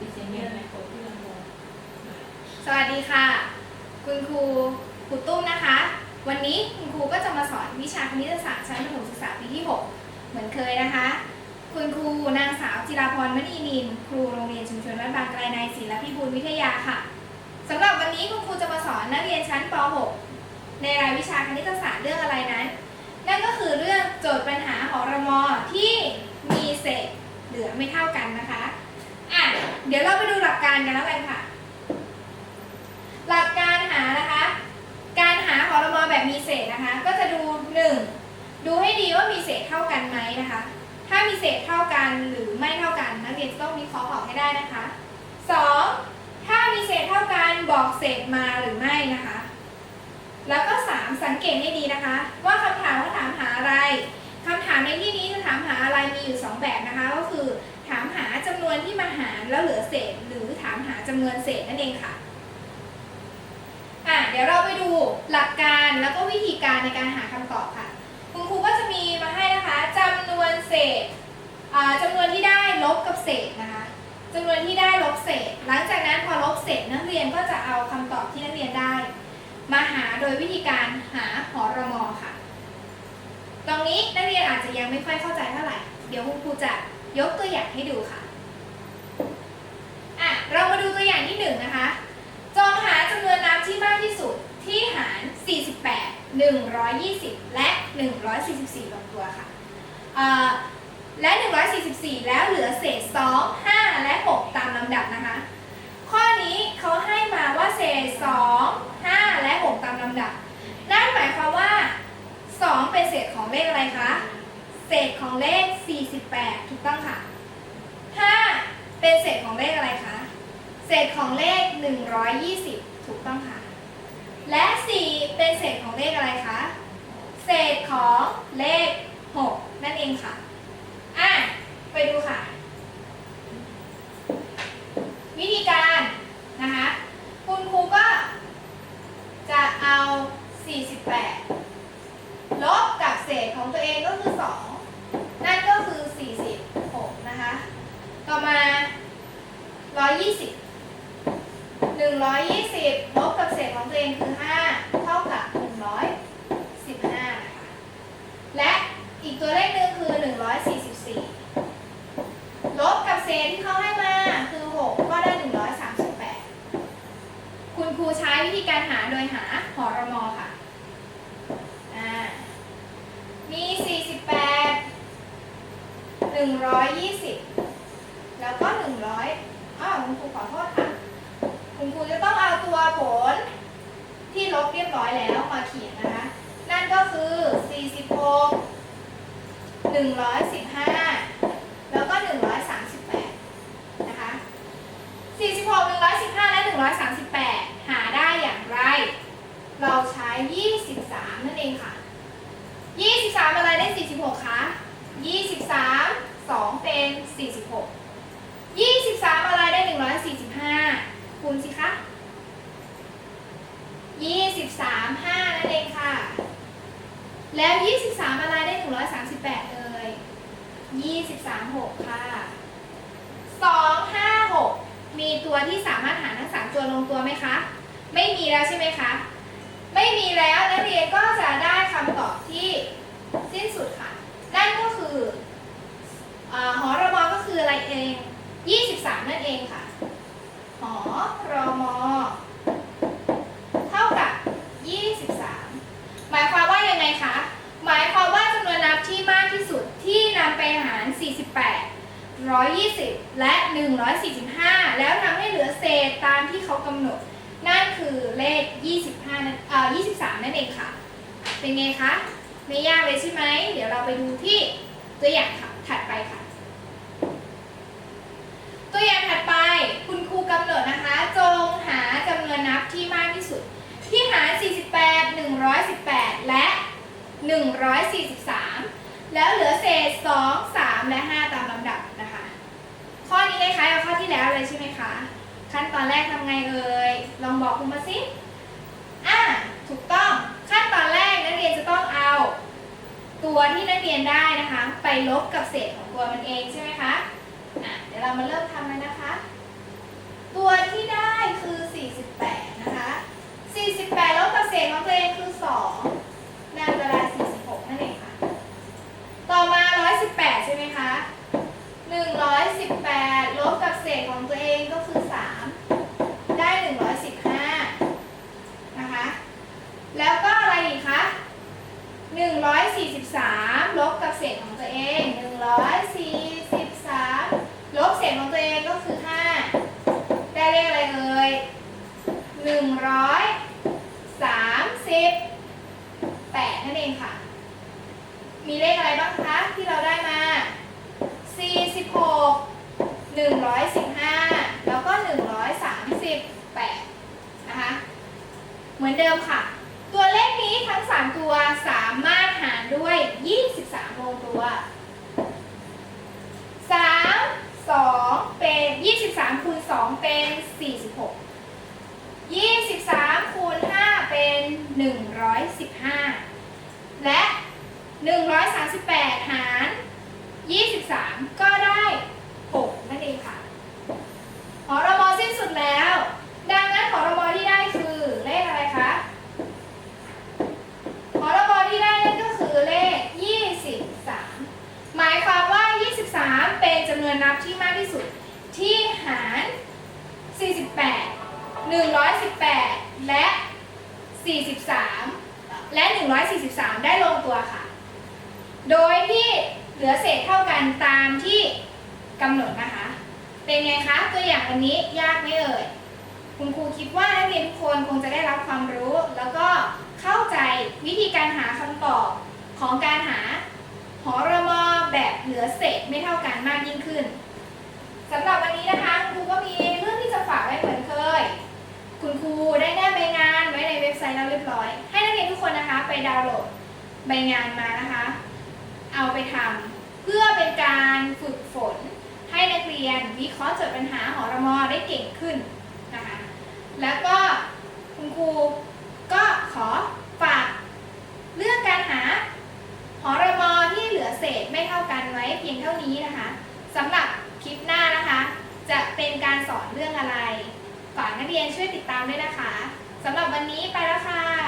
ปิเสียงเงียบไมโคที่ลำโพงสวัสดีค่ะ คุณครูครูตุ้มนะคะ วันนี้คุณครูก็จะมาสอนวิชาคณิตศาสตร์ชั้นประถมศึกษาปีที่ 6 เหมือนเคยนะคะ คุณครูนางสาวจิราพรมณีนิน ครูโรงเรียนชุมชนบ้านบางไกลในศิลพิบูลวิทยาค่ะสำหรับวันนี้คุณครูจะมาสอนนักเรียนชั้นป .6 ในรายวิชาคณิตศาสตร์เรื่องอะไรนั้น นั่นก็คือเรื่องโจทย์ปัญหาหอรมอที่มีเศษเหลือไม่เท่ากันนะคะ เดี๋ยวเราไปดูหลักการกันแล้วกันค่ะ หลักการหานะคะ การหาหอรมอแบบมีเศษนะคะ ก็จะดู 1. ดูให้ดีว่ามีเศษเท่ากันไหมนะคะ ถ้ามีเศษเท่ากันหรือไม่เท่ากันนักเรียนต้องวิเคราะห์ออกให้ได้นะคะ 2. ถ้ามีเศษเท่ากันบอกเศษมาหรือไม่นะคะ แล้วก็ 3. สังเกตให้ดีนะคะ ว่าคำถามว่าถามหาอะไรคำถามในที่นี้จะถามหาอะไรมีอยู่2แบบนะคะ ก็คือ หาจำนวนที่มาหารแล้วเหลือเศษ หรือถามหาจำนวนเศษนั่นเองค่ะอะเดี๋ยวเราไปดูหลักการแล้วก็วิธีการในการหาคำตอบค่ะ คุณครูก็จะมีมาให้นะคะจำนวนเศษอ่าจำนวนที่ได้ลบกับเศษนะคะจำนวนที่ได้ลบเศษ หลังจากนั้นพอลบเศษนักเรียนก็จะเอาคำตอบที่นักเรียนได้ มาหาโดยวิธีการหาหอรมอค่ะ ตรงนี้นักเรียนอาจจะยังไม่ค่อยเข้าใจเท่าไหร่ เดี๋ยวคุณครูจะ ยกตัวอย่างให้ดูค่ะอะ เรามาดูตัวอย่างที่หนึ่งนะคะ จงหาจำนวนน้ำที่มากที่สุดที่หาร 48 120 และ 144ลงตัวค่ะเอ่อและ 144 แล้วเหลือเศษ 2 5 และ 6 ตามลำดับนะคะ ข้อนี้เขาให้มาว่าเศษ 2 5 และ 6 ตามลำดับ นั่นหมายความว่า 2 เป็นเศษของเลขอะไรคะ เศษของเลข 48 ถูกต้องค่ะ 5 เป็นเศษของเลขอะไรคะ เศษของเลข 120 ถูกต้องค่ะ และ 4 เป็นเศษของเลขอะไรคะ เศษของเลข 6 นั่นเองค่ะ อะ ไปดูค่ะ วิธีการนะคะ คุณครูก็จะเอา 48 ลบกับเศษของตัวเองก็คือ 2 นั่นก็คือ 46 นะคะ ต่อมา 120 120ลบกับเศษของตัวเองคือ 5 เท่ากับ 115นะคะและอีกตัวเลขหนึ่งคือ 144 ลบกับเศษที่เขาให้มาคือ 6 ก็ได้ 138 คุณครูใช้วิธีการหาโดยหาหอรมอค่ะอ่ามี 48 120 แล้วก็ 100อ้าวคุณครูขอโทษค่ะ คุณครูจะต้องเอาตัวผลที่ลบเรียบร้อยแล้วมาเขียนนะคะ นั่นก็คือ 46 115 แล้วก็ 138 นะคะ 46 115 และ 138 หาได้อย่างไร เราใช้ 23 นั่นเองค่ะ 23 อะไรได้ 46 คะ 23 2 เป็น 46 23 อะไรได้ 145 คูณสิคะ23 5นั่นเองค่ะ แล้ว 23 อะไรได้ 138เอ่ย23 6 ค่ะ 2 5 6 มีตัวที่สามารถหารทั้ง 3 ตัวลงตัวไหมคะ ไม่มีแล้วใช่ไหมคะ ไม่มีแล้วนักเรียนก็จะได้คำตอบที่สิ้นสุดค่ะ นั่นก็คืออหอระมอก็คืออะไรเอง 23 นั่นเองค่ะ หอรอมอเท่ากับ 23 หมายความว่ายังไงคะ หมายความว่าจำนวนนับที่มากที่สุดที่นำไปหาร 48 120 และ 145 แล้วทำให้เหลือเศษตามที่เขากำหนด นั่นคือเลข 25นั่นเอ่อ23 นั่นเองค่ะ เป็นไงคะ ไม่ยากเลยใช่ไหม เดี๋ยวเราไปดูที่ตัวอย่างค่ะถัดไปค่ะ ตัวอย่างถัดไปคุณครูกำหนดนะคะ จงหาจำนวนนับที่มากที่สุด ที่หาร 48 118 และ 143 แล้วเหลือเศษ 2 3 และ 5 ตามลำดับนะคะ ข้อนี้คล้ายๆกับข้อที่แล้วเลยใช่ไหมคะ ขั้นตอนแรกทำไงเอ่ย ลองบอกครูมาสิอ่าถูกต้องขั้นตอนแรกนักเรียนจะต้องเอา ตัวที่นักเรียนได้นะคะ ไปลบกับเศษของตัวมันเองใช่ไหม ดี๋ยวเรามาเริ่มทำเลยนะคะ ตัวที่ได้คือ 48 นะคะ 48ลบกับเศษของตัวเองคือ 2นั่นเวลา46 นั่นเองค่ะ ต่อมา 118 ใช่ไหมคะ 118 ลบกับเศษของตัวเองก็คือ 3 ได้ 115 นะคะ แล้วก็อะไรอีกคะ 143 ลบกับเศษของตัวเอง143 ลบเศษของตัวเองก็คือ 5 ได้ เลขอะไรเอ่ยหนึ่งร้อยสามสิบแปดนั่นเองค่ะ มีเลขอะไรบ้างคะที่เราได้มาสี่สิบหกหนึ่งร้อยสิบห้าแล้วก็หนึ่งร้อยสามสิบแปดนะคะ เหมือนเดิมค่ะ ตัวเลขนี้ทั้งสามตัวสามารถหารด้วยยี่สิบามวงตัวสาม 3 2เป็น23คูณ2เป็น46 23คูณ5เป็น115และ138หาร23ก็ได้6นั่นเองค่ะหอรมอสิ้นสุดแล้ว ดังนั้นหอรมอที่ได้คือเลขอะไรคะ หอรมอที่ได้นั่นก็คือเลข 23 หมายความว่า 23 เป็นจำนวนนับที่มากที่สุด ที่หาร 48 118 และ 43 และ 143 ได้ลงตัวค่ะ โดยที่เหลือเศษเท่ากันตามที่กำหนดนะคะ เป็นไงคะ ตัวอย่างวันนี้ยากไหมเอ่ย คุณครูคิดว่านักเรียนทุกคนคงจะได้รับความรู้ แล้วก็เข้าใจวิธีการหาคำตอบของการหาหอระมอแบบเหลือเศษไม่เท่ากันมากยิ่งขึ้นสำหรับวันนี้นะคะคุณครูก็มีเรื่องที่จะฝากไว้ คุณครูได้แนบใบงานไว้ในเว็บไซต์แล้วเรียบร้อย ให้นักเรียนทุกคนนะคะ ไปดาวน์โหลดใบงานมานะคะ เอาไปทำเพื่อเป็นการฝึกฝน ให้นักเรียนวิเคราะห์โจทย์ปัญหาหอรมอได้เก่งขึ้นนะคะ แล้วก็คุณครูก็ขอฝากเรื่องการหาหอรมอที่เหลือเศษไม่เท่ากันไว้เพียงเท่านี้นะคะสำหรับคลิปหน้านะคะ จะเป็นการสอนเรื่องอะไร ฝากนักเรียนช่วยติดตามด้วยนะคะสำหรับวันนี้ไปแล้วค่ะสวัสดีค่ะ